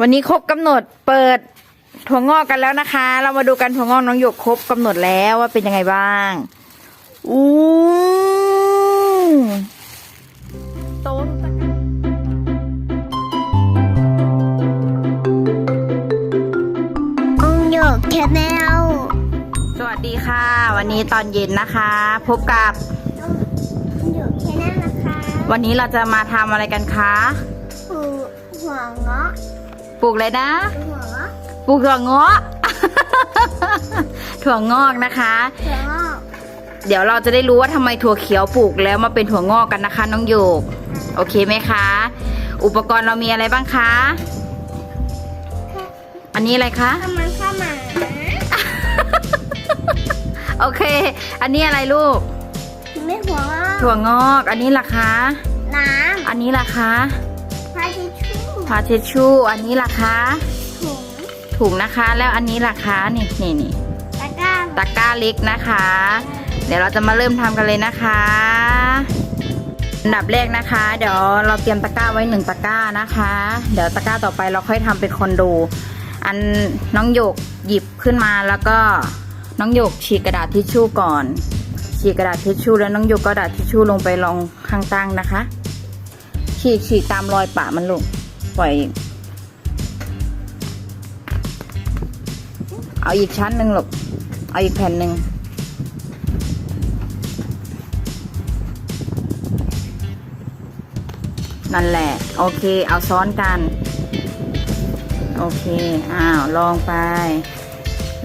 วันนี้ครบกำหนดเปิดถั่วงอกกันแล้วนะคะ เรามาดูกันถั่วงอกน้องหยกครบกำหนดแล้วว่าเป็นยังไงบ้างอู้โตทุกตะกร้องหยกแคแนลสวัสดีค่ะ วันนี้ตอนเย็นนะคะ พบกับองหยกแคแนลนะคะ วันนี้เราจะมาทำอะไรกันคะหัวหัวเงาะ ปลูกเลยนะหัวเงาะปลูกถั่วงอก ถั่วงอกนะคะหัวเงาะเดี๋ยวเราจะได้รู้ว่าทำไมถั่วเขียวปลูกแล้วมาเป็นถั่วงอกกันนะคะ น้องโยก โอเคไหมคะ อุปกรณ์เรามีอะไรบ้างคะ อันนี้อะไรคะทำมันข้าวหมาโอเค อันนี้อะไรลูก ไม่หัวเงาะถั่วงอก อันนี้ล่ะคะ น้อันนี้ล่ะคะำผ้า ทิชชู่ผ้าเช็ดชู่อันนี้ล่ะคะถุงถุงนะคะ แล้วอันนี้ล่ะคะนี่นี่นี่ตะกร้าตะกร้าเล็กนะคะ เดี๋ยวเราจะมาเริ่มทำกันเลยนะคะอันดับแรกนะคะ เดี๋ยวเราเตรียมตะกร้าไว้หนึ่งตะกร้านะคะ เดี๋ยวตะกร้าต่อไปเราค่อยทำเป็นคอนโด อันน้องหยกหยิบขึ้นมาแล้วก็น้องหยกฉีกกระดาษทิชชู่ก่อนฉีกกระดาษทิชชู่แล้วน้องหยกก็กระดาษทิชชู่ลงไปรองข้างตั้งนะคะฉีกฉีกตามรอยปะมันลง ปล่อย เอาอีกชั้นหนึ่งหลบเอาอีกแผ่นหนึ่งนั่นแหละ โอเค เอาซ้อนกัน โอเค อ้าว ลองไป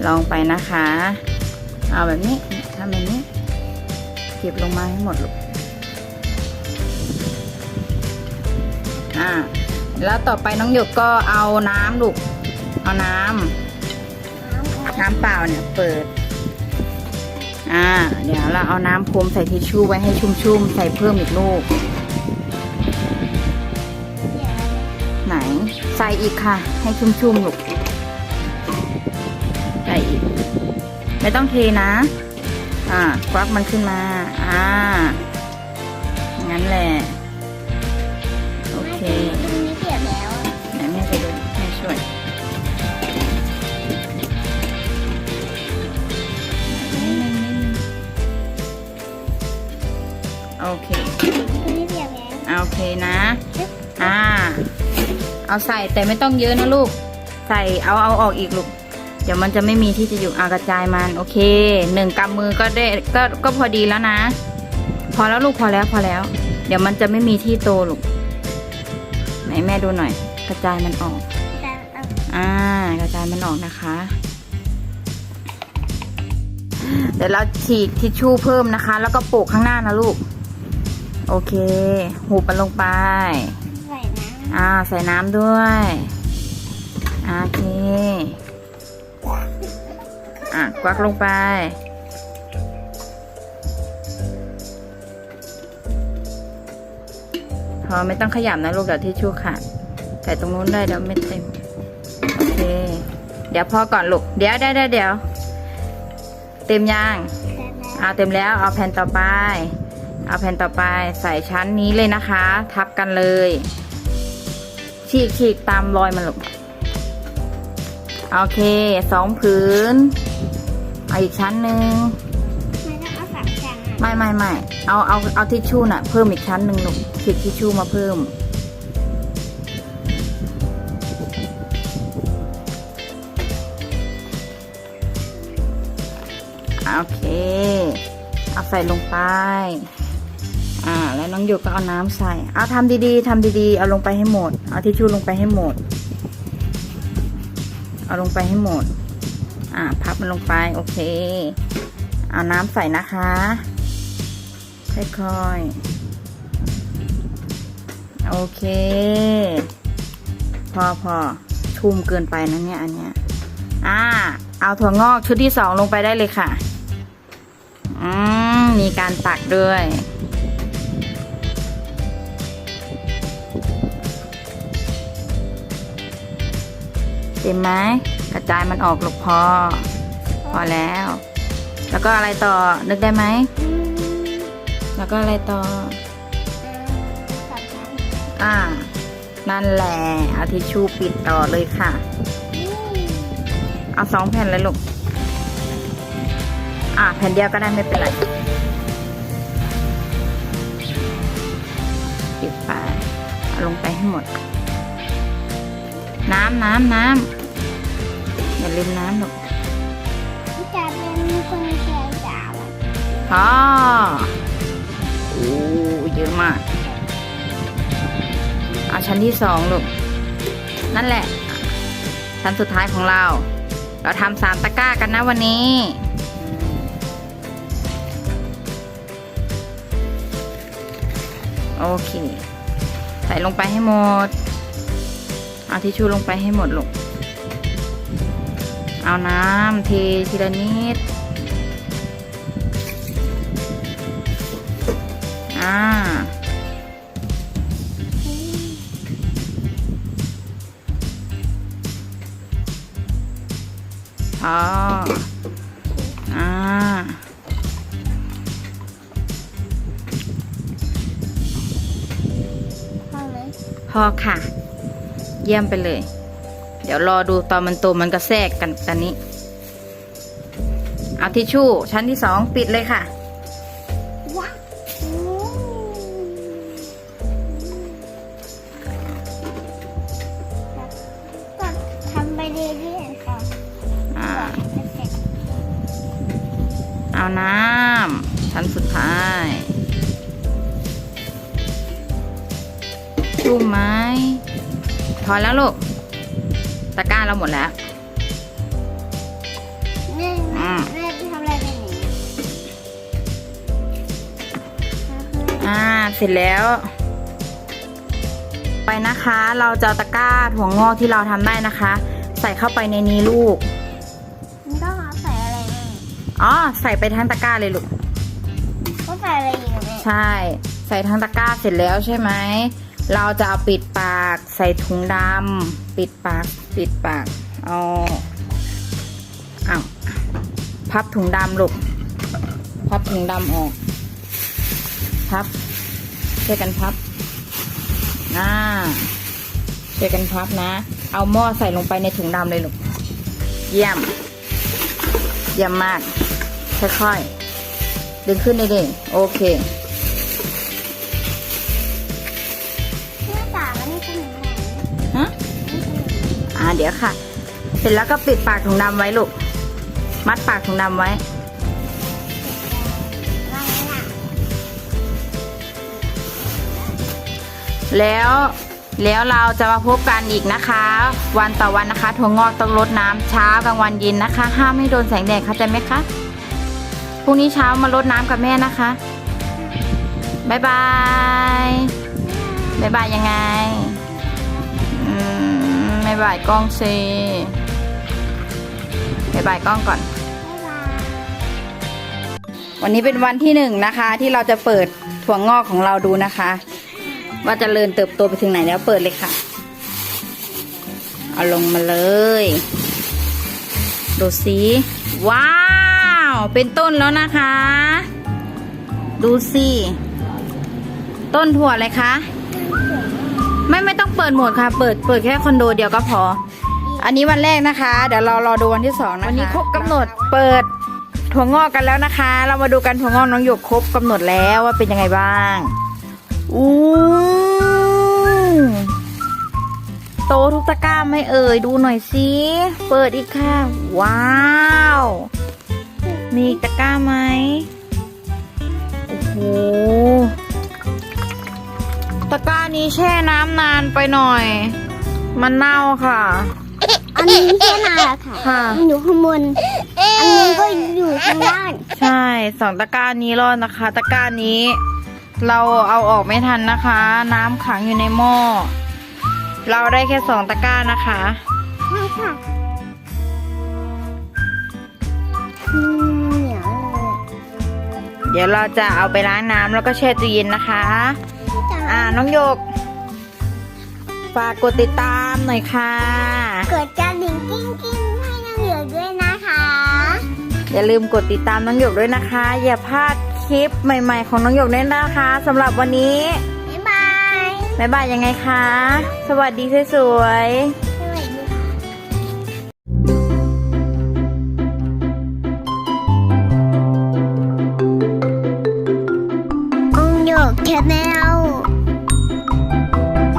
ลองไปนะคะ เอาแบบนี้ทำแบบนี้ เก็บลงมาให้หมดลูกอ่า แล้วต่อไปน้องหยกก็เอาน้ำลูก เอาน้ำน้ำเปล่าเนี่ยเปิด อ่า เดี๋ยวเราเอาน้ำพรมใส่ทิชชู่ไว้ให้ชุ่มๆ ใส่เพิ่มอีกลูก ไหน ใส่อีกค่ะ ให้ชุ่มๆลูก ใส่อีก ไม่ต้องเทนะ อ่าควักมันขึ้นมา อ่า งั้นแหละ โอเค เอาใส่แต่ไม่ต้องเยอะนะลูก ใส่เอาเอาออกอีกลูก เดี๋ยวมันจะไม่มีที่จะอยู่อากระจายมันโอเคหนึ่งกำมือก็ได้ก็ก็พอดีแล้วนะ พอแล้วลูกพอแล้วพอแล้ว เดี๋ยวมันจะไม่มีที่โตลูกไหนแม่ดูหน่อย กระจายมันออก อ่ากระจายมันออกนะคะเดี๋ยวเราฉีกทิชชู่เพิ่มนะคะ แล้วก็โปะข้างหน้านะลูก โอเค หูบมันลงไป อ่าใส่น้ำด้วยโอเคอะควักลงไป พอไม่ต้องขยับนะลูกเดี๋ยวทิชชู่ขาดใส่ตรงนู้นได้เดี๋ยวไม่เต็มโอเค เดี๋ยวพอก่อนลูกเดี๋ยวเดี๋ยวเดี๋ยวเดี๋ยว เต็มยังำแต่แล้วเอาเต็มแล้วเอาแผ่นต่อไป เอาแผ่นต่อไปใส่ชั้นนี้เลยนะคะ ทับกันเลย ฉีกฉีกตามรอยมันลูกโอเคสองผืนเอาอีกชั้นหนึ่งไม่ต้องเอาสักแข็งอะไม่ไม่ไม่เอาเอาเอาทิชชู่น่ะเพิ่มอีกชั้นหนึ่งลูกฉีกทิชชู่มาเพิ่มโอเค เอาใส่ลงไป อ่า แล้วน้องหยกก็เอาน้ำใส่ เอาทำดีๆทำดีๆ เอาลงไปให้หมด เอาทิชชู่ลงไปให้หมด เอาลงไปให้หมด อ่า พับมันลงไป โอเค เอาน้ำใส่นะคะ ค่อยๆ โอเค พอพอชุ่มเกินไปนะเนี่ยอันเนี้ย อ่า เอาถั่วงอกชุดที่สองลงไปได้เลยค่ะ อืม มีการตักด้วย เต็มไหมกระจายมันออกหลกพอ พอแล้ว แล้วก็อะไรต่อนึกได้ไหมอืมแล้วก็อะไรต่อสักแข็งอ่า นั่นแหละเอาทิชชู่ปิดต่อเลยค่ะ เอาสองแผ่นเลยลูก อะแผ่นเดียวก็ได้ไม่เป็นไรปิดไปเอาลงไปให้หมด น้ำน้ำน้ำอย่าลืมน้ำลูกจะเป็นคนเชียร์สาวพอโอ้เยอะมากเอาชั้นที่สองลูกนั่นแหละ ชั้นสุดท้ายของเรา เราทำสามตะกร้ากันนะวันนี้โอเค ใส่ลงไปให้หมด เอาทิชชู่ลงไปให้หมดลูกเอาน้ำเททีละนิด อ่า พอ อ่าเข้าเลยพอค่ะ เยี่ยมไปเลย เดี๋ยวรอดูตอนมันโตมันก็แทรกกันตอนนี้ เอาทิชชู่ชั้นที่สองปิดเลยค่ะว้าวก็ทำไปเรื่อยๆค่ะอ่าจะเสร็จเอาน้ำชั้นสุดท้ายชุ่มไหมพ อแล้วลูก ตะกร้าเราหมดแล้ว แม่อืมแม่ไปทำอะไรเป็นอย่างนี้อ่า เสร็จแล้ว ไปนะคะ เราจะเอาตะกร้าถั่วงอกที่เราทำได้นะคะ ใส่เข้าไปในนี้ลูก มันต้องเอาใส่อะไรบ้างอ๋อ ใส่ไปทั้งตะกร้าเลยลูก ก็ใส่อะไรอีกอะแม่ ใช่ ใส่ทั้งตะกร้าเสร็จแล้วใช่ไหม เราจะเอาปิดปากใส่ถุงดำปิดปากปิดปากเอาอ้าพับถุงดำลูกพับถุงดำออก พับช่วยกันพับอ่าช่วยกันพับนะ เอาหม้อใส่ลงไปในถุงดำเลยลูกเยี่ยม เยี่ยมมาก ค่อยๆ ดึงขึ้นเลยดิโอเค เดี๋ยวค่ะ เสร็จแล้วก็ปิดปากถุงดำไว้ลูก มัดปากถุงดำไว้ แล้วแล้วเราจะมาพบกันอีกนะคะ วันต่อวันนะคะถั่วงอกต้องรดน้ำเช้ากลางวันเย็นนะคะ ห้ามให้โดนแสงแดดเข้าใจไหมคะพรุ่งนี้เช้ามารดน้ำกับแม่นะคะบายบายบายบายยังไง มบายบายกล้องซีบายบายกล้องก่อน วันนี้เป็นวันที่หนึ่งนะคะ ที่เราจะเปิดถั่วงอกของเราดูนะคะ ว่าจะเริญเติบโตไปถึงไหนแล้วเปิดเลยค่ะ เอาลงมาเลย ดูสิว้าว เป็นต้นแล้วนะคะ ดูสิต้นถั่วอะไรคะ ไม่ไม่ต้องเปิดหมดค่ะ เปิดเปิดแค่คอนโดเดียวก็พอ อันนี้วันแรกนะคะ เดี๋ยวเรารอดูวันที่สองนะคะวันนี้ครบกำหนดเปิดถั่วงอกกันแล้วนะคะ เรามาดูกันถั่วงอกน้องหยกครบกำหนดแล้วว่าเป็นยังไงบ้างอู้โตทุกตะกร้าไหม่เอ่ยดูหน่อยสิเปิดอีกค่ะ ว้าว มีตะกร้าไหมโอ้โห ตะกร้านี้แช่น้ำนานไปหน่อย มันเน่าค่ะ อันนี้แค่นาละค่ะค่ะ มันอยู่ข้างบน อันนี้ก็อยู่ข้างล่างใช่สองตะกร้านี้รอดนะคะ ตะกร้านี้ เราเอาออกไม่ทันนะคะ น้ำขังอยู่ในหม้อเราได้แค่สองตะกร้านะคะ ใช่ค่ะอืมเหนียวเลย เดี๋ยวเราจะเอาไปล้างน้ำแล้วก็แช่ตู้เย็นนะคะจ๋า อ่าน้องโยก ฝากกดติดตามหน่อยค่ะ กดกระดิ่งกิ้งกิ้งให้น้องเหลือด้วยนะคะ อย่าลืมกดติดตามน้องโยกด้วยนะคะ อย่าพลาดคลิปใหม่ ๆ ของน้องโยกด้วยนะคะสำหรับวันนี้บ๊ายบายบบ๊ายบายยังไงคะ สวัสดีสวยๆ